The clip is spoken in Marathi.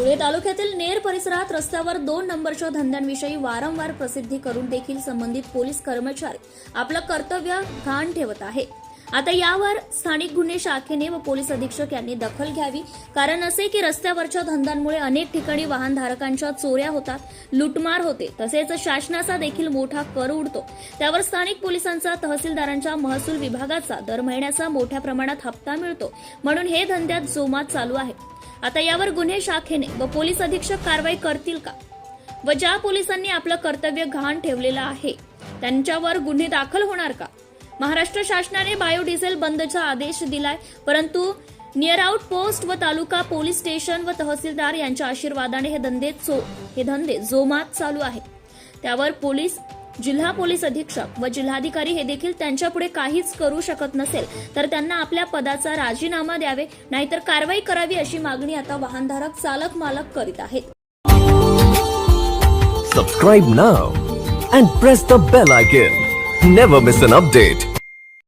धुळे तालुक्यातील नेर परिसरात रस्त्यावर दोन नंबरच्या धंद्यांविषयी वारंवार प्रसिद्धी करून देखील संबंधित पोलीस कर्मचारी आपलं कर्तव्य घाण ठेवत आहे. आता यावर स्थानिक गुन्हे शाखेने व पोलीस अधीक्षक यांनी दखल घ्यावी. कारण असे की रस्त्यावरच्या धंद्यांमुळे अनेक ठिकाणी वाहनधारकांच्या चोऱ्या होतात लुटमार होते. तसेच शासनाचा देखील मोठा कर उडतो. त्यावर स्थानिक पोलिसांचा तहसीलदारांच्या महसूल विभागाचा दर महिन्याचा मोठ्या प्रमाणात हप्ता मिळतो. म्हणून हे धंद्यात जोमात चालू आहे. आता यावर गुन्हे शाखेने व पोलीस अधीक्षक कारवाई करतील का? व ज्या पोलिसांनी आपलं कर्तव्य घाण ठेवलेलं आहे त्यांच्यावर गुन्हे दाखल होणार का? महाराष्ट्र शासनाने बायोडिझेल बंदचा आदेश दिलाय परंतु नियर आउट पोस्ट व तालुका पोलीस स्टेशन व तहसीलदार यांच्या आशीर्वादाने हे धंदे चो हे धंदे जोमात चालू आहेत. त्यावर पोलीस जिल्हा पोलीस अधीक्षक व जिल्हाधिकारी हे देखील त्यांच्यापुढे काहीच करू शकत नसेल तर त्यांना आपल्या पदाचा राजीनामा द्यावे नाहीतर कारवाई करावी अशी मागणी आता वाहनधारक चालक मालक करीत आहेत. Subscribe now and press the bell icon never miss an update